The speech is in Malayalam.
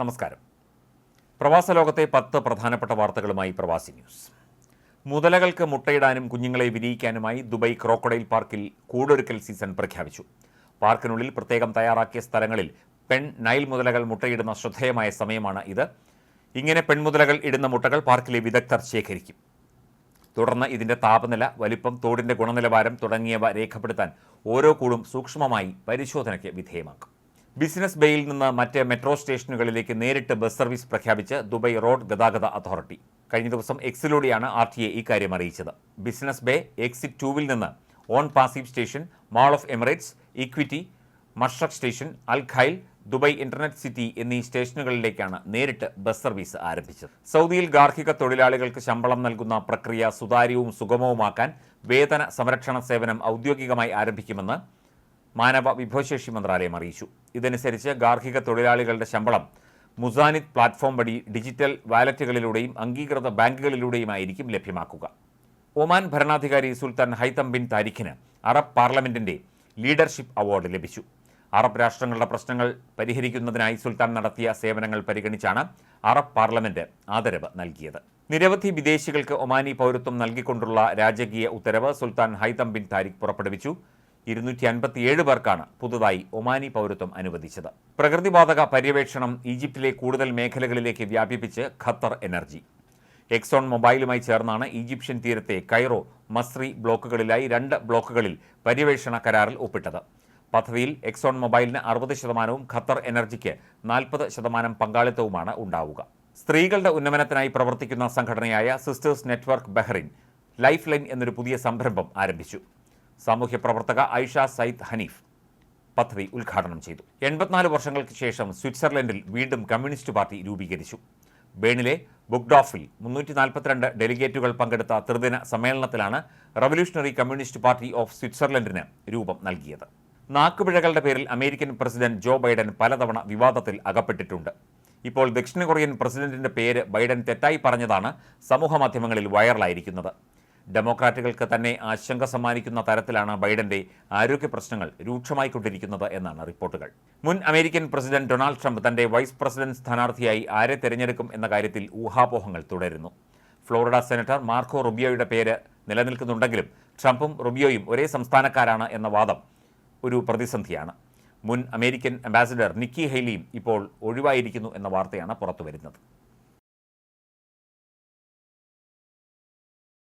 നമസ്കാരം. പ്രവാസ ലോകത്തെ പത്ത് പ്രധാനപ്പെട്ട വാർത്തകളുമായി പ്രവാസി ന്യൂസ്. മുതലകൾക്ക് മുട്ടയിടാനും കുഞ്ഞുങ്ങളെ വിരിയിക്കാനുമായി ദുബൈ ക്രോക്കഡൈൽ പാർക്കിൽ കൂടൊരുക്കൽ സീസൺ പ്രഖ്യാപിച്ചു. പാർക്കിനുള്ളിൽ പ്രത്യേകം തയ്യാറാക്കിയ സ്ഥലങ്ങളിൽ പെൺ നൈൽ മുതലകൾ മുട്ടയിടുന്ന ശ്രദ്ധേയമായ സമയമാണ് ഇത്. ഇങ്ങനെ പെൺമുതലകൾ ഇടുന്ന മുട്ടകൾ പാർക്കിലെ വിദഗ്ധർ ശേഖരിക്കും. തുടർന്ന് ഇതിന്റെ താപനില വലിപ്പം തോടിന്റെ ഗുണനിലവാരം തുടങ്ങിയവ രേഖപ്പെടുത്താൻ ഓരോ കൂടും സൂക്ഷ്മമായി പരിശോധനയ്ക്ക് വിധേയമാക്കും. ബിസിനസ് ബേയിൽ നിന്ന് മറ്റ് മെട്രോ സ്റ്റേഷനുകളിലേക്ക് നേരിട്ട് ബസ് സർവീസ് പ്രഖ്യാപിച്ച് ദുബായ് റോഡ് ഗതാഗത അതോറിറ്റി. കഴിഞ്ഞ ദിവസം എക്സിലൂടെയാണ് ആർ ടി എ ഇക്കാര്യം അറിയിച്ചത്. ബിസിനസ് ബേ എക്സിറ്റ് ടൂവിൽ നിന്ന് Onpassive station mall of Emirates equity Mashreq station Al Khail Dubai internet city എന്നീ സ്റ്റേഷനുകളിലേക്കാണ് നേരിട്ട് ബസ് സർവീസ് ആരംഭിച്ചത്. സൗദിയിൽ ഗാർഹിക തൊഴിലാളികൾക്ക് ശമ്പളം നൽകുന്ന പ്രക്രിയ സുതാര്യവും സുഗമവുമാക്കാൻ വേതന സംരക്ഷണ സേവനം ഔദ്യോഗികമായി ആരംഭിക്കുമെന്ന് മാനവ വിഭവശേഷി മന്ത്രാലയം അറിയിച്ചു. ഇതനുസരിച്ച് ഗാർഹിക തൊഴിലാളികളുടെ ശമ്പളം മുസാനിത് പ്ലാറ്റ്ഫോം വഴി ഡിജിറ്റൽ വാലറ്റുകളിലൂടെയും അംഗീകൃത ബാങ്കുകളിലൂടെയുമായിരിക്കും ലഭ്യമാക്കുക. ഒമാൻ ഭരണാധികാരി സുൽത്താൻ ഹൈതം ബിൻ താരിഖിന് അറബ് പാർലമെന്റിന്റെ ലീഡർഷിപ്പ് അവാർഡ് ലഭിച്ചു. അറബ് രാഷ്ട്രങ്ങളുടെ പ്രശ്നങ്ങൾ പരിഹരിക്കുന്നതിനായി സുൽത്താൻ നടത്തിയ സേവനങ്ങൾ പരിഗണിച്ചാണ് അറബ് പാർലമെന്റ് ആദരവ് നൽകിയത്. നിരവധി വിദേശികൾക്ക് ഒമാനി പൗരത്വം നൽകിക്കൊണ്ടുള്ള രാജകീയ ഉത്തരവ് സുൽത്താൻ ഹൈതം ബിൻ താരിഖ് പുറപ്പെടുവിച്ചു. ഇരുന്നൂറ്റി അൻപത്തിയേഴ് പേർക്കാണ് പുതുതായി ഒമാനി പൗരത്വം അനുവദിച്ചത്. പ്രകൃതിവാതക പര്യവേക്ഷണം ഈജിപ്തിലെ കൂടുതൽ മേഖലകളിലേക്ക് വ്യാപിപ്പിച്ച് ഖത്തർ എനർജി. എക്സോൺ മൊബൈലുമായി ചേർന്നാണ് ഈജിപ്ഷ്യൻ തീരത്തെ കൈറോ മസ്രി ബ്ലോക്കുകളിലായി രണ്ട് ബ്ലോക്കുകളിൽ പര്യവേഷണ കരാറിൽ ഒപ്പിട്ടത്. പദ്ധതിയിൽ എക്സോൺ മൊബൈലിന് അറുപത് ശതമാനവും ഖത്തർ എനർജിക്ക് നാൽപ്പത് ശതമാനം പങ്കാളിത്തവുമാണ് ഉണ്ടാവുക. സ്ത്രീകളുടെ ഉന്നമനത്തിനായി പ്രവർത്തിക്കുന്ന സംഘടനയായ sisters network Bahrain life line എന്നൊരു പുതിയ സംരംഭം ആരംഭിച്ചു. സാമൂഹ്യ പ്രവർത്തക ഐഷ സയ്യിദ് ഹനീഫ് പദ്ധതി ഉദ്ഘാടനം ചെയ്തു. എൺപത്തിനാല് വർഷങ്ങൾക്ക് ശേഷം സ്വിറ്റ്സർലൻഡിൽ വീണ്ടും കമ്മ്യൂണിസ്റ്റ് പാർട്ടി രൂപീകരിച്ചു. ബേണിലെ ബുക്ഡോഫിൽ മുന്നൂറ്റി നാൽപ്പത്തിരണ്ട് ഡെലിഗേറ്റുകൾ പങ്കെടുത്ത ത്രിദിന സമ്മേളനത്തിലാണ് റവല്യൂഷണറി കമ്മ്യൂണിസ്റ്റ് പാർട്ടി ഓഫ് സ്വിറ്റ്സർലൻഡിന് രൂപം നൽകിയത്. നാക്കുപിഴകളുടെ പേരിൽ അമേരിക്കൻ പ്രസിഡന്റ് ജോ ബൈഡൻ പലതവണ വിവാദത്തിൽ അകപ്പെട്ടിട്ടുണ്ട്. ഇപ്പോൾ ദക്ഷിണ കൊറിയൻ പ്രസിഡന്റിന്റെ പേര് ബൈഡൻ തെറ്റായി പറഞ്ഞതാണ് സമൂഹമാധ്യമങ്ങളിൽ വൈറലായിരിക്കുന്നത്. ഡെമോക്രാറ്റുകൾക്ക് തന്നെ ആശങ്ക സമ്മാനിക്കുന്ന തരത്തിലാണ് ബൈഡന്റെ ആരോഗ്യ പ്രശ്നങ്ങൾ രൂക്ഷമായിക്കൊണ്ടിരിക്കുന്നത് എന്നാണ് റിപ്പോർട്ടുകൾ. മുൻ അമേരിക്കൻ പ്രസിഡന്റ് ഡൊണാൾഡ് ട്രംപ് തന്റെ വൈസ് പ്രസിഡന്റ് സ്ഥാനാർത്ഥിയായി ആരെ തിരഞ്ഞെടുക്കും എന്ന കാര്യത്തിൽ ഊഹാപോഹങ്ങൾ തുടരുന്നു. ഫ്ലോറിഡ സെനറ്റർ മാർക്കോ റുബിയോയുടെ പേര് നിലനിൽക്കുന്നുണ്ടെങ്കിലും ട്രംപും റുബിയോയും ഒരേ സംസ്ഥാനക്കാരാണ് എന്ന വാദം ഒരു പ്രതിസന്ധിയാണ്. മുൻ അമേരിക്കൻ അംബാസിഡർ നിക്കി ഹെയ്ലിയും ഇപ്പോൾ ഒഴിവായിരിക്കുന്നു എന്ന വാർത്തയാണ് പുറത്തുവരുന്നത്.